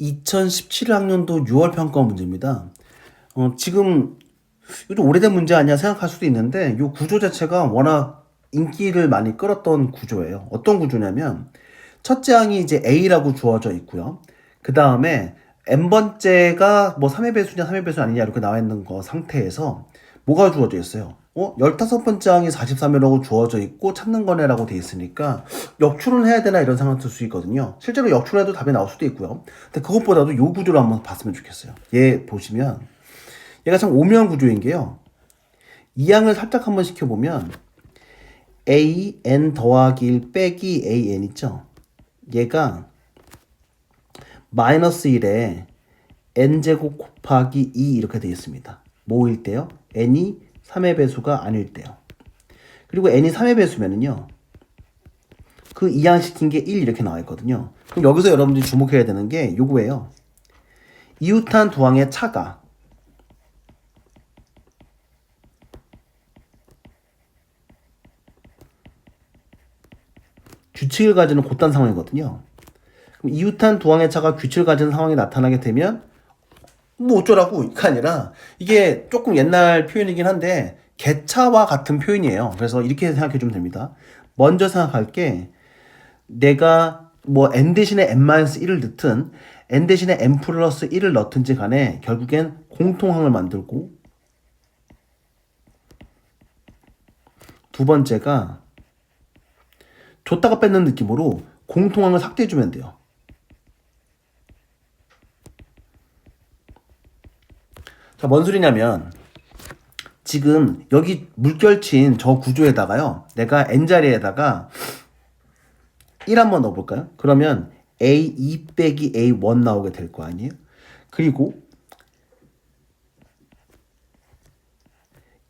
2017학년도 6월 평가 문제입니다. 어, 지금 이거 오래된 문제 아니야 생각할 수도 있는데 이 구조 자체가 워낙 인기를 많이 끌었던 구조예요. 어떤 구조냐면 첫째 항이 이제 A라고 주어져 있고요. 그 다음에 n번째가 뭐 3의 배수냐 3의 배수 아니냐 이렇게 나와 있는 거 상태에서 뭐가 주어져 있어요? 어? 15번째 항이 43이라고 주어져 있고 찾는 거네라고 돼 있으니까 역출은 해야 되나 이런 생각 들 수 있거든요. 실제로 역출해도 답이 나올 수도 있고요. 근데 그것보다도 요 구조를 한번 봤으면 좋겠어요. 얘 보시면 얘가 참 오묘한 구조인 게요. 이 항을 살짝 한번 시켜보면 a n 더하기 1 빼기 a n 있죠? 얘가 마이너스 1에 n제곱 곱하기 2 이렇게 되어 있습니다. 뭐일 때요? n이 3의 배수가 아닐 때요. 그리고 n이 3의 배수면은요. 그 이항시킨 게 1 이렇게 나와 있거든요. 그럼 여기서 여러분들이 주목해야 되는 게 요거예요. 이웃한 두 항의 차가 규칙을 가지는 곧단 상황이거든요. 그럼 이웃한 두 항의 차가 규칙을 가지는 상황이 나타나게 되면 뭐 어쩌라고 이게 아니라 이게 조금 옛날 표현이긴 한데 개차와 같은 표현이에요. 그래서 이렇게 생각해 주면 됩니다. 먼저 생각할 게 내가 뭐 n 대신에 n-1을 넣든 n 대신에 n 플러스 1을 넣든지 간에 결국엔 공통항을 만들고 두 번째가 줬다가 뺏는 느낌으로 공통항을 삭제해 주면 돼요. 자, 뭔 소리냐면 지금 여기 물결친 저 구조에다가요. 내가 n자리에다가 1 한번 넣어볼까요? 그러면 A2 빼기 A1 나오게 될 거 아니에요? 그리고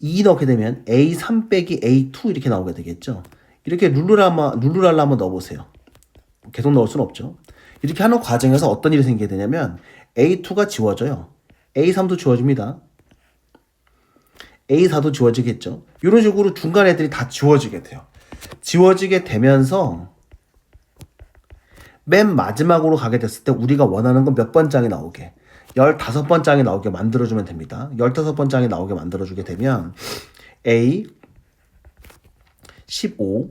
2 넣게 되면 A3 빼기 A2 이렇게 나오게 되겠죠? 이렇게 룰루랄라, 룰루랄라 한번 넣어보세요. 계속 넣을 수는 없죠. 이렇게 하는 과정에서 어떤 일이 생기게 되냐면 A2가 지워져요. A3도 지워집니다. A4도 지워지겠죠. 이런 식으로 중간 애들이 다 지워지게 돼요. 지워지게 되면서 맨 마지막으로 가게 됐을 때 우리가 원하는 건 몇 번 장이 나오게 15번 장이 나오게 만들어주면 됩니다. 15번 장이 나오게 만들어주게 되면 A 15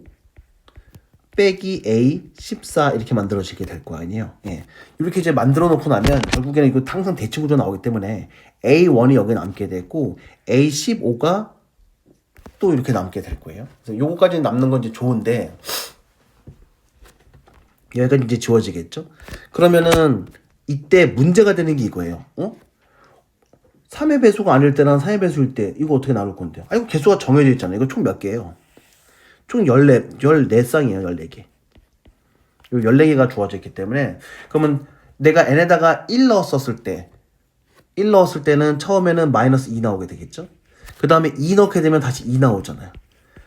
빼기 A 14 이렇게 만들어지게 될 거 아니에요. 예. 이렇게 이제 만들어 놓고 나면 결국에는 이거 항상 대칭 구조 나오기 때문에 A1이 여기 남게 되고 A15가 또 이렇게 남게 될 거예요. 그래서 요거까지 남는 건 이제 좋은데 여기가 이제 지워지겠죠? 그러면은 이때 문제가 되는 게 이거예요. 어? 3의 배수가 아닐 때랑 4의 배수일 때 이거 어떻게 나눌 건데요? 아 이거 개수가 정해져 있잖아요. 이거 총 몇 개예요? 총 14, 14쌍이에요, 14개. 요 14개가 주어져 있기 때문에, 그러면 내가 n에다가 1 넣었었을 때, 1 넣었을 때는 처음에는 마이너스 2 나오게 되겠죠? 그 다음에 2 넣게 되면 다시 2 나오잖아요.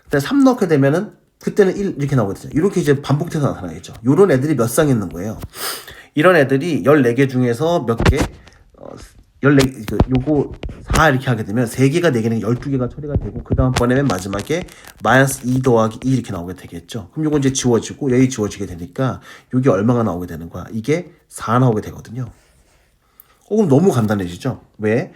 그 다음에 3 넣게 되면은, 그때는 1 이렇게 되죠. 이렇게 이제 반복돼서 나타나겠죠. 요런 애들이 몇 쌍 있는 거예요. 이런 애들이 14개 중에서 몇 개, 어, 14개, 그, 요거 4 이렇게 하게 되면 3개가 4개는 12개가 처리가 되고 그 다음 번에 맨 마지막에 마이너스 2 더하기 2 이렇게 나오게 되겠죠. 그럼 요거 이제 지워지고 여기 지워지게 되니까 요게 얼마가 나오게 되는 거야? 이게 4 나오게 되거든요. 어, 그럼 너무 간단해지죠? 왜?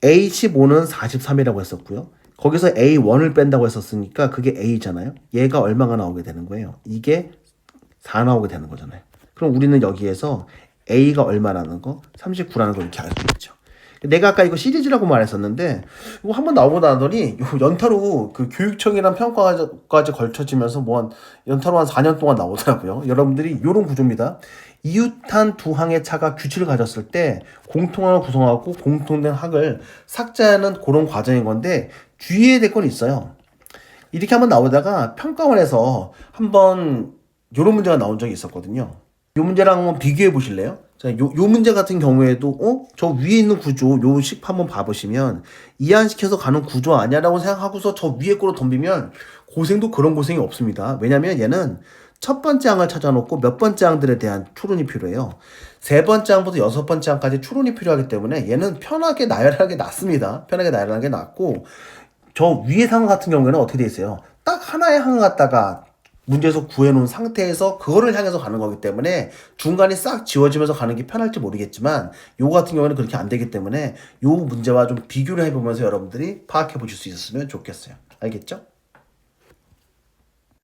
A15는 43이라고 했었고요. 거기서 A1을 뺀다고 했었으니까 그게 A잖아요. 얘가 얼마가 나오게 되는 거예요? 이게 4 나오게 되는 거잖아요. 그럼 우리는 여기에서 A가 얼마라는 거, 39라는 걸 이렇게 알 수 있죠. 내가 아까 이거 시리즈라고 말했었는데 이거 한번 나오고 나더니 요 연타로 그 교육청이랑 평가까지 걸쳐지면서 뭐 한 연타로 한 4년 동안 나오더라고요. 여러분들이 요런 구조입니다. 이웃한 두 항의 차가 규칙을 가졌을 때 공통항을 구성하고 공통된 항을 삭제하는 그런 과정인 건데 주의해야 될 건 있어요. 이렇게 한번 나오다가 평가원에서 한번 요런 문제가 나온 적이 있었거든요. 요 문제랑 한번 비교해 보실래요? 자, 요, 요 문제 같은 경우에도, 어? 저 위에 있는 구조, 요 식 한번 봐보시면, 이해안시켜서 가는 구조 아니야 라고 생각하고서 저 위에 거로 덤비면, 고생도 그런 고생이 없습니다. 왜냐면 얘는 첫 번째 항을 찾아놓고 몇 번째 항들에 대한 추론이 필요해요. 세 번째 항부터 여섯 번째 항까지 추론이 필요하기 때문에 얘는 편하게 나열하게 낫습니다. 편하게 나열하는 게 낫고, 저 위에 상황 같은 경우에는 어떻게 돼 있어요? 딱 하나의 항을 갖다가 문제에서 구해놓은 상태에서 그거를 향해서 가는 거기 때문에 중간이 싹 지워지면서 가는 게 편할지 모르겠지만 요거 같은 경우는 그렇게 안 되기 때문에 요 문제와 좀 비교를 해보면서 여러분들이 파악해 보실 수 있었으면 좋겠어요. 알겠죠?